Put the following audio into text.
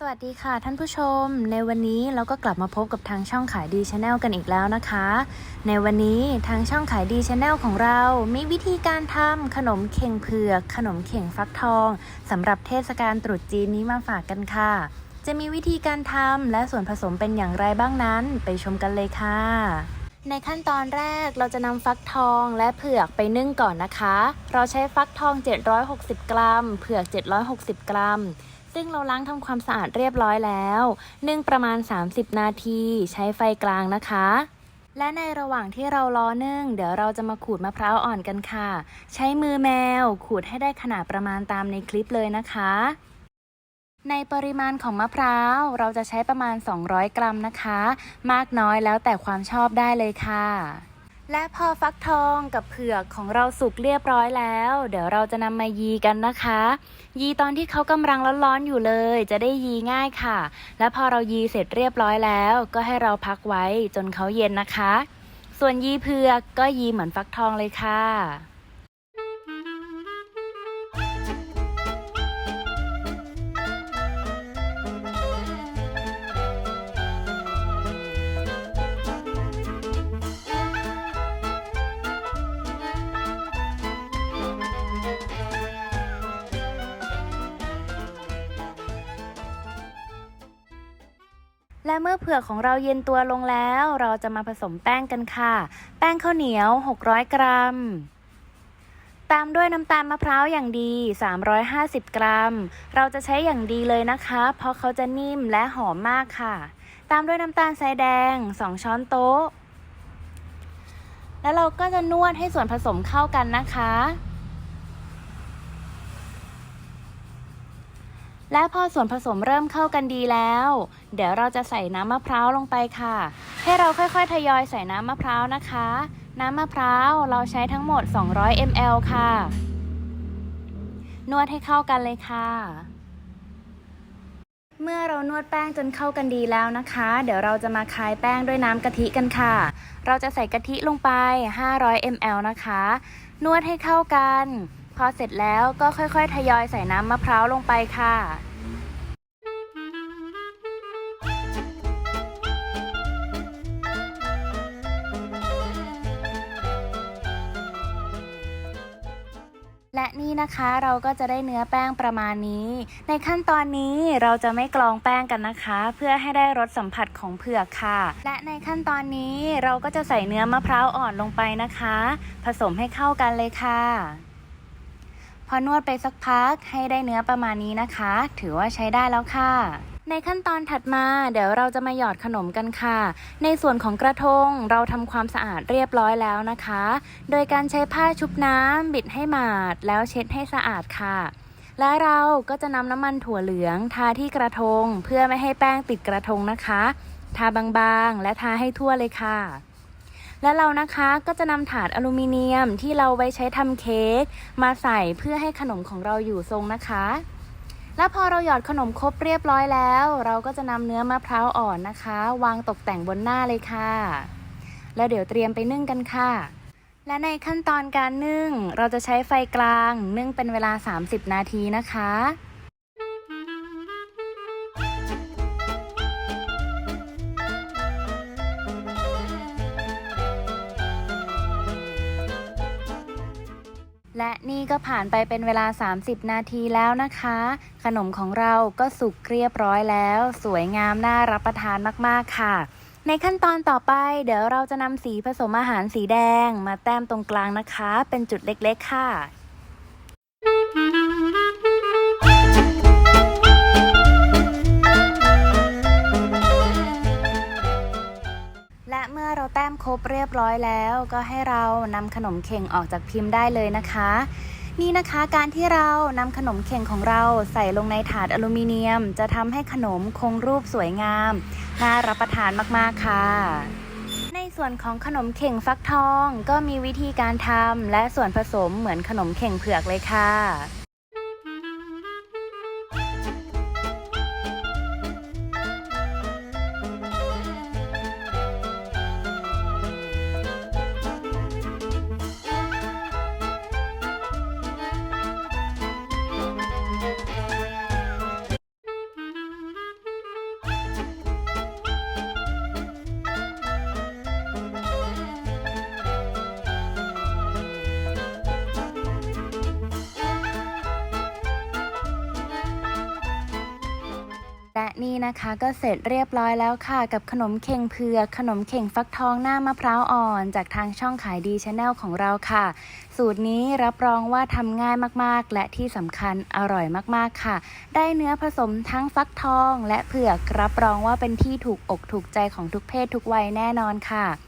สวัสดีค่ะท่านผู้ชม ในวันนี้เราก็กลับมาพบกับทางช่องขายดีชาแนลกันอีกแล้วนะคะ ในวันนี้ทางช่องขายดีชาแนลของเรา มีวิธีการทำขนมเข่งเผือกขนมเข่งฟักทองสำหรับเทศกาลตรุษจีนนี้มาฝากกันค่ะ จะมีวิธีการทำและส่วนผสมเป็นอย่างไรบ้างนั้น ไปชมกันเลยค่ะ ในขั้นตอนแรกเราจะนำฟักทองและเผือกไปนึ่งก่อนนะคะ เราใช้ฟักทอง 760 กรัม เผือก 760 กรัม ซึ่งเราล้างทำความสะอาดเรียบร้อยแล้ว นึ่งประมาณ 30 นาที ใช้ไฟกลางนะคะ และในระหว่างที่เรารอนึ่ง เดี๋ยวเราจะมาขูดมะพร้าวอ่อนกันค่ะ ใช้มือแมว ขูดให้ได้ขนาดประมาณตามในคลิปเลยนะคะ ในปริมาณของมะพร้าว เราจะใช้ประมาณ 200 กรัมนะคะ มากน้อยแล้วแต่ความชอบได้เลยค่ะ และพอฟักทองกับเผือกของเราสุกเรียบร้อยแล้ว เดี๋ยวเราจะนำมายีกันนะคะ ยีตอนที่เขากำลังร้อนๆอยู่เลย จะได้ยีง่ายค่ะ และพอเรายีเสร็จเรียบร้อยแล้ว ก็ให้เราพักไว้จนเขาเย็นนะคะ ส่วนยีเผือกก็ยีเหมือนฟักทองเลยค่ะ และเมื่อเผือกของเราเย็นตัวลงแล้ว เราจะมาผสมแป้งกันค่ะ แป้งข้าวเหนียว 600 กรัม ตามด้วยน้ำตาลมะพร้าวอย่างดี 350 กรัม เราจะใช้อย่างดีเลยนะคะ เพราะเขาจะนิ่มและหอมมากค่ะ ตามด้วยน้ำตาลทรายแดง 2 ช้อนโต๊ะ แล้วเราก็จะนวดให้ส่วนผสมเข้ากันนะคะ และพอส่วนผสมเริ่มเข้ากันดีแล้ว เดี๋ยวเราจะใส่น้ำมะพร้าวลงไปค่ะ ให้เราค่อยๆ ทยอยใส่น้ำมะพร้าวนะคะ น้ำมะพร้าวเราใช้ทั้งหมด 200 ml ค่ะ นวดให้เข้ากันเลยค่ะ เมื่อเรานวดแป้งจนเข้ากันดีแล้วนะคะ เดี๋ยวเราจะมาคายแป้งด้วยน้ำกะทิกันค่ะ เราจะใส่กะทิลงไป 500 ml นะคะ นวดให้เข้ากัน พอเสร็จแล้วก็ค่อยๆ ทยอยใส่น้ำมะพร้าวลงไปค่ะ และนี่นะคะเราก็จะได้เนื้อแป้งประมาณนี้ ในขั้นตอนนี้เราจะไม่กรองแป้งกันนะคะ เพื่อให้ได้รสสัมผัสของเผือกค่ะ และในขั้นตอนนี้เราก็จะใส่เนื้อมะพร้าวอ่อนลงไปนะคะ ผสมให้เข้ากันเลยค่ะ พอนวดไปสักพักให้ได้เนื้อประมาณนี้นะคะ ถือว่าใช้ได้แล้วค่ะ ในขั้นตอนถัดมาเดี๋ยวเราจะมาหยอดขนมกันค่ะ ในส่วนของกระทงเราทำความสะอาดเรียบร้อยแล้วนะคะ โดยการใช้ผ้าชุบน้ำบิดให้หมาดแล้วเช็ดให้สะอาดค่ะและเราก็จะนำน้ำมันถั่วเหลืองทาที่กระทง เพื่อไม่ให้แป้งติดกระทงนะคะ ทาบางๆ และทาให้ทั่วเลยค่ะ และเรานะคะก็จะนำถาดอลูมิเนียมที่เราไว้ใช้ทำเค้กมาใส่เพื่อให้ขนมของเราอยู่ทรงนะคะ และพอเราหยอดขนมครบเรียบร้อยแล้ว เราก็จะนำเนื้อมะพร้าวอ่อนนะคะ วางตกแต่งบนหน้าเลยค่ะ แล้วเดี๋ยวเตรียมไปนึ่งกันค่ะ และในขั้นตอนการนึ่ง เราจะใช้ไฟกลาง นึ่งเป็นเวลา 30 นาทีนะคะ และนี่ก็ผ่านไปเป็นเวลา 30 นาทีแล้วนะคะ ขนมของเราก็สุกเรียบร้อยแล้ว สวยงามน่ารับประทานมากๆค่ะ ในขั้นตอนต่อไป เดี๋ยวเราจะนำสีผสมอาหารสีแดง มาแต้มตรงกลางนะคะ เป็นจุดเล็กๆค่ะและ ราแต้มครบเรียบร้อยแล้ว ก็ให้เรานำขนมเข่งออกจากพิมพ์ได้เลยนะคะ นี่นะคะการที่เรานำขนมเข่งของเราใส่ลงในถาดอลูมิเนียม จะทำให้ขนมคงรูปสวยงาม น่ารับประทานมากๆค่ะในส่วนของขนมเข่งฟักทองก็มีวิธีการทำและส่วนผสมเหมือนขนมเข่งเผือกเลยค่ะ และนี่นะคะก็เสร็จเรียบร้อยแล้วค่ะกับขนมเข่งเผือกขนมเข่งฟักทองหน้ามะพร้าวอ่อน จากทางช่องขายดีชาแนลของเราค่ะ สูตรนี้รับรองว่าทำง่ายมากๆ และที่สำคัญอร่อยมากๆค่ะ ได้เนื้อผสมทั้งฟักทอง และเผือกรับรองว่าเป็นที่ถูกอกถูกใจของทุกเพศทุกวัยแน่นอนค่ะ